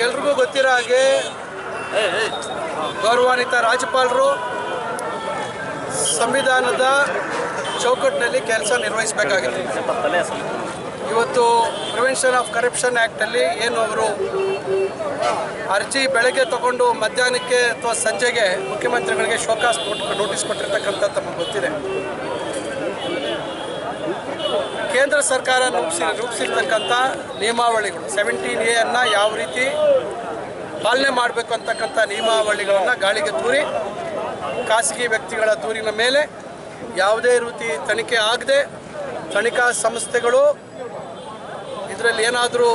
ತಮಗೆಲ್ರಿಗೂ ಗೊತ್ತಿರೋ ಹಾಗೆ ಗೌರವಾನ್ವಿತ ರಾಜ್ಯಪಾಲರು ಸಂವಿಧಾನದ ಚೌಕಟ್ಟಿನಲ್ಲಿ ಕೆಲಸ ನಿರ್ವಹಿಸಬೇಕಾಗಿದೆ ಇವತ್ತು ಪ್ರಿವೆನ್ಷನ್ ಆಫ್ ಕರಪ್ಷನ್ ಆ್ಯಕ್ಟಲ್ಲಿ ಏನು ಅವರು ಅರ್ಜಿ ಬೆಳಗ್ಗೆ ತಗೊಂಡು ಮಧ್ಯಾಹ್ನಕ್ಕೆ ಅಥವಾ ಸಂಜೆಗೆ ಮುಖ್ಯಮಂತ್ರಿಗಳಿಗೆ ಶೋಕಾಸ್ ಕೊಟ್ಟು ನೋಟಿಸ್ ಕೊಟ್ಟಿರ್ತಕ್ಕಂಥ ತಮಗೆ ಗೊತ್ತಿದೆ. ಕೇಂದ್ರ ಸರ್ಕಾರ ರೂಪಿಸಿ ರೂಪಿಸಿರ್ತಕ್ಕಂಥ ನಿಯಮಾವಳಿಗಳು. ಸೆವೆಂಟೀನ್ ಎ ಅನ್ನು ಯಾವ ರೀತಿ ಪಾಲನೆ ಮಾಡಬೇಕು ಅಂತಕ್ಕಂಥ ನಿಯಮಾವಳಿಗಳನ್ನು ಗಾಳಿಗೆ ತೂರಿ, ಖಾಸಗಿ ವ್ಯಕ್ತಿಗಳ ದೂರಿನ ಮೇಲೆ ಯಾವುದೇ ರೀತಿ ತನಿಖೆ ಆಗದೆ ತನಿಖಾ ಸಂಸ್ಥೆಗಳು ಇದರಲ್ಲಿ ಏನಾದರೂ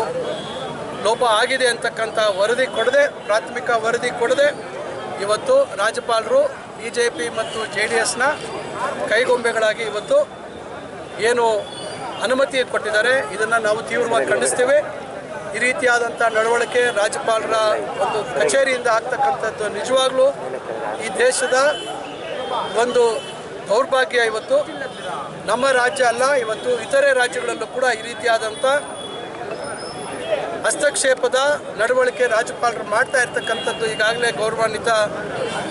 ಲೋಪ ಆಗಿದೆ ಅಂತಕ್ಕಂಥ ವರದಿ ಕೊಡದೆ, ಪ್ರಾಥಮಿಕ ವರದಿ ಕೊಡದೆ ಇವತ್ತು ರಾಜ್ಯಪಾಲರು ಬಿ ಮತ್ತು ಜೆ ಡಿ ಎಸ್ನ ಕೈಗೊಂಬೆಗಳಾಗಿ ಇವತ್ತು ಏನು ಅನುಮತಿ ಕೊಟ್ಟಿದ್ದಾರೆ. ಇದನ್ನು ನಾವು ತೀವ್ರವಾಗಿ ಖಂಡಿಸ್ತೇವೆ. ಈ ರೀತಿಯಾದಂಥ ನಡವಳಿಕೆ ರಾಜ್ಯಪಾಲರ ಒಂದು ಕಚೇರಿಯಿಂದ ಆಗ್ತಕ್ಕಂಥದ್ದು ನಿಜವಾಗ್ಲೂ ಈ ದೇಶದ ಒಂದು ದೌರ್ಭಾಗ್ಯ ಇವತ್ತು. ನಮ್ಮ ರಾಜ್ಯ ಅಲ್ಲ, ಇವತ್ತು ಇತರೆ ರಾಜ್ಯಗಳಲ್ಲೂ ಕೂಡ ಈ ರೀತಿಯಾದಂಥ ಹಸ್ತಕ್ಷೇಪದ ನಡವಳಿಕೆ ರಾಜ್ಯಪಾಲರು ಮಾಡ್ತಾ ಇರ್ತಕ್ಕಂಥದ್ದು ಈಗಾಗಲೇ ಗೌರವಾನ್ವಿತ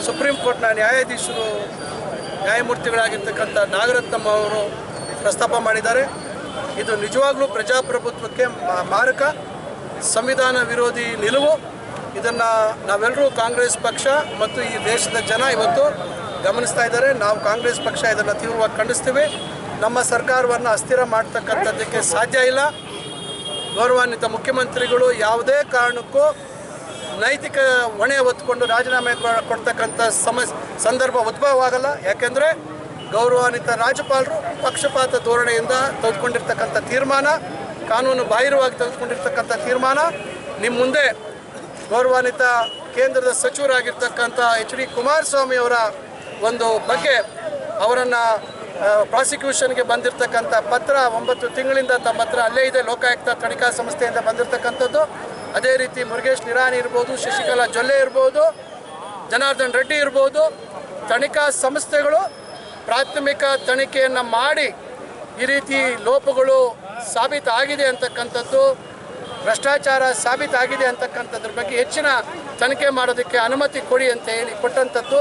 ಸುಪ್ರೀಂ ಕೋರ್ಟ್ನ ನ್ಯಾಯಾಧೀಶರು, ನ್ಯಾಯಮೂರ್ತಿಗಳಾಗಿರ್ತಕ್ಕಂಥ ನಾಗರತ್ನಮ್ಮ ಅವರು ಪ್ರಸ್ತಾಪ ಮಾಡಿದ್ದಾರೆ. ಇದು ನಿಜವಾಗ್ಲೂ ಪ್ರಜಾಪ್ರಭುತ್ವಕ್ಕೆ ಮಾರಕ. ಸಂವಿಧಾನ ವಿರೋಧಿ ನಿಲುವು. ಇದನ್ನು ನಾವೆಲ್ಲರೂ ಕಾಂಗ್ರೆಸ್ ಪಕ್ಷ ಮತ್ತು ಈ ದೇಶದ ಜನ ಇವತ್ತು ಗಮನಿಸ್ತಾ ಇದ್ದಾರೆ. ನಾವು ಕಾಂಗ್ರೆಸ್ ಪಕ್ಷ ಇದನ್ನು ತೀವ್ರವಾಗಿ ಖಂಡಿಸ್ತೀವಿ. ನಮ್ಮ ಸರ್ಕಾರವನ್ನು ಅಸ್ಥಿರ ಮಾಡ್ತಕ್ಕಂಥದ್ದಕ್ಕೆ ಸಾಧ್ಯ ಇಲ್ಲ. ಗೌರವಾನ್ವಿತ ಮುಖ್ಯಮಂತ್ರಿಗಳು ಯಾವುದೇ ಕಾರಣಕ್ಕೂ ನೈತಿಕ ಹೊಣೆ ಹೊತ್ಕೊಂಡು ರಾಜೀನಾಮೆ ಕೊಡ್ತಕ್ಕಂಥ ಸಮಸ್ ಸಂದರ್ಭ ಉದ್ಭವ ಆಗಲ್ಲ ಯಾಕೆಂದರೆ ಗೌರವಾನ್ವಿತ ರಾಜ್ಯಪಾಲರು ಪಕ್ಷಪಾತ ಧೋರಣೆಯಿಂದ ತೆಗೆದುಕೊಂಡಿರ್ತಕ್ಕಂಥ ತೀರ್ಮಾನ, ಕಾನೂನು ಬಾಹಿರವಾಗಿ ತೆಗೆದುಕೊಂಡಿರ್ತಕ್ಕಂಥ ತೀರ್ಮಾನ. ನಿಮ್ಮ ಮುಂದೆ ಗೌರವಾನ್ವಿತ ಕೇಂದ್ರದ ಸಚಿವರಾಗಿರ್ತಕ್ಕಂಥ ಎಚ್ ಡಿ ಕುಮಾರಸ್ವಾಮಿ ಅವರ ಒಂದು ಬಗ್ಗೆ ಅವರನ್ನು ಪ್ರಾಸಿಕ್ಯೂಷನ್ಗೆ ಬಂದಿರತಕ್ಕಂಥ ಪತ್ರ ಒಂಬತ್ತು ತಿಂಗಳಿಂದ ತಮ್ಮ ಹತ್ರ ಅಲ್ಲೇ ಇದೆ, ಲೋಕಾಯುಕ್ತ ತನಿಖಾ ಸಂಸ್ಥೆಯಿಂದ ಬಂದಿರತಕ್ಕಂಥದ್ದು. ಅದೇ ರೀತಿ ಮುರುಗೇಶ್ ನಿರಾಣಿ ಇರ್ಬೋದು, ಶಶಿಕಲಾ ಜೊಲ್ಲೆ ಇರ್ಬೋದು, ಜನಾರ್ದನ್ ರೆಡ್ಡಿ ಇರ್ಬೋದು, ತನಿಖಾ ಸಂಸ್ಥೆಗಳು ಪ್ರಾಥಮಿಕ ತನಿಖೆಯನ್ನು ಮಾಡಿ ಈ ರೀತಿ ಲೋಪಗಳು ಸಾಬೀತಾಗಿದೆ ಅಂತಕ್ಕಂಥದ್ದು, ಭ್ರಷ್ಟಾಚಾರ ಸಾಬೀತಾಗಿದೆ ಅಂತಕ್ಕಂಥದ್ರ ಬಗ್ಗೆ ಹೆಚ್ಚಿನ ತನಿಖೆ ಮಾಡೋದಕ್ಕೆ ಅನುಮತಿ ಕೊಡಿ ಅಂತ ಹೇಳಿ ಕೊಟ್ಟಂಥದ್ದು.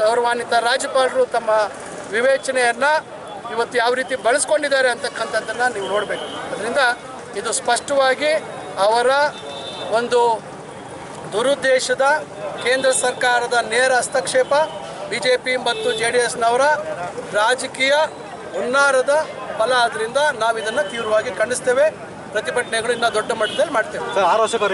ಗೌರವಾನ್ವಿತ ರಾಜ್ಯಪಾಲರು ತಮ್ಮ ವಿವೇಚನೆಯನ್ನು ಇವತ್ತು ಯಾವ ರೀತಿ ಬಳಸ್ಕೊಂಡಿದ್ದಾರೆ ಅಂತಕ್ಕಂಥದ್ದನ್ನು ನೀವು ನೋಡಬೇಕು. ಅದರಿಂದ ಇದು ಸ್ಪಷ್ಟವಾಗಿ ಅವರ ಒಂದು ದುರುದ್ದೇಶದ ಕೇಂದ್ರ ಸರ್ಕಾರದ ನೇರ ಹಸ್ತಕ್ಷೇಪ ಬಿ ಜೆ ಪಿ ಮತ್ತು ಜೆ ಡಿ ಎಸ್ನವರ ರಾಜಕೀಯ ಹುನ್ನಾರದ ಫಲ ಆದ್ದರಿಂದ ನಾವು ಇದನ್ನು ತೀವ್ರವಾಗಿ ಖಂಡಿಸ್ತೇವೆ. ಪ್ರತಿಭಟನೆಗಳು ಇನ್ನೂ ದೊಡ್ಡ ಮಟ್ಟದಲ್ಲಿ ಮಾಡ್ತೇವೆ.